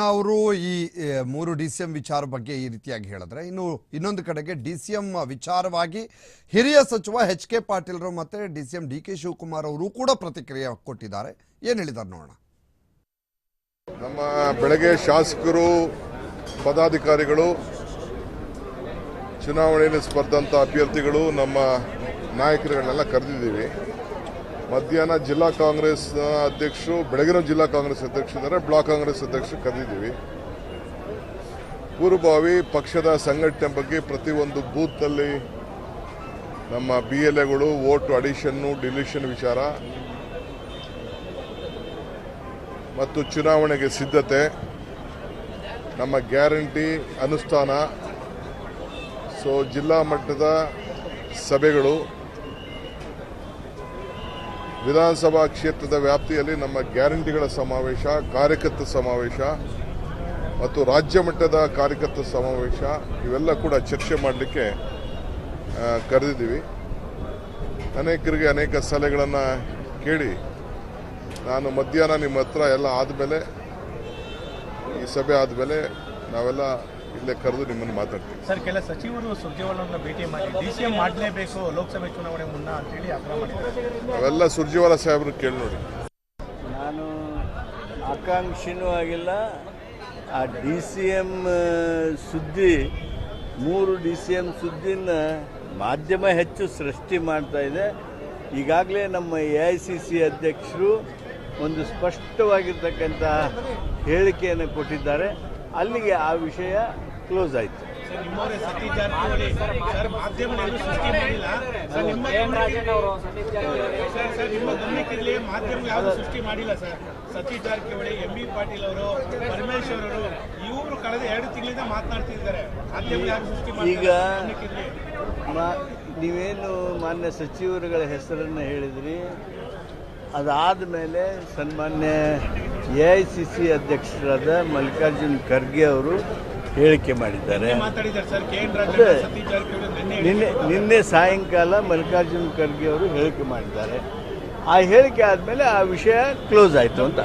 ಅವರು ಈ ಮೂರು ಡಿ ಸಿ ಎಂ ವಿಚಾರ ಬಗ್ಗೆ ಈ ರೀತಿಯಾಗಿ ಹೇಳಿದ್ರೆ, ಇನ್ನು ಇನ್ನೊಂದು ಕಡೆಗೆ ಡಿ ಸಿ ಎಂ ವಿಚಾರವಾಗಿ ಹಿರಿಯ ಸಚಿವ ಎಚ್ ಕೆ ಪಾಟೀಲ್ರು ಮತ್ತೆ D C M D K Shivakumar ಅವರು ಕೂಡ ಪ್ರತಿಕ್ರಿಯೆ ಕೊಟ್ಟಿದ್ದಾರೆ. ಏನು ಹೇಳಿದಾರೆ ನೋಡೋಣ. ನಮ್ಮ ಬೆಳಗ್ಗೆ ಶಾಸಕರು, ಪದಾಧಿಕಾರಿಗಳು, ಚುನಾವಣೆಯಲ್ಲಿ ಸ್ಪರ್ಧಂತ ಅಭ್ಯರ್ಥಿಗಳು, ನಮ್ಮ ನಾಯಕರುಗಳನ್ನೆಲ್ಲ ಕರೆದಿದ್ದೀವಿ. ಮಧ್ಯಾಹ್ನ ಜಿಲ್ಲಾ ಕಾಂಗ್ರೆಸ್ ಅಧ್ಯಕ್ಷರು, ಬೆಳಗಿನ ಜಿಲ್ಲಾ ಕಾಂಗ್ರೆಸ್ ಅಧ್ಯಕ್ಷರಿದ್ದಾರೆ ಬ್ಲಾಕ್ ಕಾಂಗ್ರೆಸ್ ಅಧ್ಯಕ್ಷರು ಕರೆದಿದ್ದೀವಿ. ಪೂರ್ವಭಾವಿ ಪಕ್ಷದ ಸಂಘಟನೆ ಬಗ್ಗೆ ಪ್ರತಿಯೊಂದು ಬೂತ್ನಲ್ಲಿ ನಮ್ಮ ಬಿ ಎಲ್ ಎಗಳು ವೋಟ್ ಅಡಿಷನ್ನು, ಡಿಲಿಷನ್ ವಿಚಾರ ಮತ್ತು ಚುನಾವಣೆಗೆ ಸಿದ್ಧತೆ, ನಮ್ಮ ಗ್ಯಾರಂಟಿ ಅನುಷ್ಠಾನ. ಸೊ, ಜಿಲ್ಲಾ ಮಟ್ಟದ ಸಭೆಗಳು ವಿಧಾನಸಭಾ ಕ್ಷೇತ್ರದ ವ್ಯಾಪ್ತಿಯಲ್ಲಿ ನಮ್ಮ ಗ್ಯಾರಂಟಿಗಳ ಸಮಾವೇಶ, ಕಾರ್ಯಕರ್ತ ಸಮಾವೇಶ ಮತ್ತು ರಾಜ್ಯ ಮಟ್ಟದ ಕಾರ್ಯಕರ್ತ ಸಮಾವೇಶ, ಇವೆಲ್ಲ ಕೂಡ ಚರ್ಚೆ ಮಾಡಲಿಕ್ಕೆ ಕರೆದಿದ್ದೀವಿ. ಅನೇಕರಿಗೆ ಅನೇಕ ಸಲಹೆಗಳನ್ನು ಕೇಳಿ ನಾನು ಮಧ್ಯಾಹ್ನ ನಿಮ್ಮ ಹತ್ರ ಎಲ್ಲ ಆದಮೇಲೆ, ಈ ಸಭೆ ಆದಮೇಲೆ ನಾವೆಲ್ಲ ಇಲ್ಲೇ ಕರೆದು ನಿಮ್ಮನ್ನು ಮಾತಾಡ್ತೀವಿ ಸರ್ ಕೆಲ ಸಚಿವರು ಸುರ್ಜೇವಾಲರನ್ನ ಭೇಟಿ ಮಾಡಿ ಡಿ ಸಿ ಎಂ ಮಾಡಲೇಬೇಕು ಲೋಕಸಭೆ ಚುನಾವಣೆ ಮುನ್ನ ಅಂತೇಳಿ ಆಗ್ರಹ ಮಾಡಿದ್ದಾರೆ. ಅವೆಲ್ಲ ಸುರ್ಜೇವಾಲ ಸಾಹೇಬ್ರು ಕೇಳಿ ನೋಡಿ. ನಾನು ಆಕಾಂಕ್ಷಿನೂ ಆಗಿಲ್ಲ. ಆ ಡಿ ಸಿ ಎಂ ಸುದ್ದಿ ಮೂರು ಡಿ ಸಿ ಎಂ ಸುದ್ದಿನ ಮಾಧ್ಯಮ ಹೆಚ್ಚು ಸೃಷ್ಟಿ ಮಾಡ್ತಾ ಇದೆ. ಈಗಾಗಲೇ ನಮ್ಮ ಎ ಐ ಸಿ ಸಿ ಅಧ್ಯಕ್ಷರು ಒಂದು ಸ್ಪಷ್ಟವಾಗಿರ್ತಕ್ಕಂಥ ಹೇಳಿಕೆಯನ್ನು ಕೊಟ್ಟಿದ್ದಾರೆ. ಅಲ್ಲಿಗೆ ಆ ವಿಷಯ ಕ್ಲೋಸ್ ಆಯಿತು. ಸೃಷ್ಟಿ ಮಾಡಿಲ್ಲ. ಸರ್ ನಿಮ್ಮ ಸರ್ ಸರ್ ನಿಮ್ಮ ಗಮನಕ್ಕಿರಲಿ ಮಾಧ್ಯಮ ಯಾವುದು ಸೃಷ್ಟಿ ಮಾಡಿಲ್ಲ sir. Satish Jarkiholi M B Patil ಅವರು ಪರಮೇಶ್ವರ್ ಅವರು ಇವರು ಕಳೆದ ಎರಡು ತಿಂಗಳಿಂದ ಮಾತನಾಡ್ತಿದ್ದಾರೆ. ಈಗ ನೀವೇನು ಮಾನ್ಯ ಸಚಿವರುಗಳ ಹೆಸರನ್ನು ಹೇಳಿದ್ರಿ? ಅದಾದ ಮೇಲೆ ಸನ್ಮಾನ್ಯ ಎ ಐ ಸಿ ಸಿ ಅಧ್ಯಕ್ಷರಾದ ಮಲ್ಲಿಕಾರ್ಜುನ್ ಖರ್ಗೆ ಅವರು ಹೇಳಿಕೆ ಮಾಡಿದ್ದಾರೆ. ನಿನ್ನೆ ನಿನ್ನೆ ಸಾಯಂಕಾಲ ಮಲ್ಲಿಕಾರ್ಜುನ್ ಖರ್ಗೆ ಅವರು ಹೇಳಿಕೆ ಮಾಡಿದ್ದಾರೆ. ಆ ಹೇಳಿಕೆ ಆದಮೇಲೆ ಆ ವಿಷಯ ಕ್ಲೋಸ್ ಆಯಿತು ಅಂತ.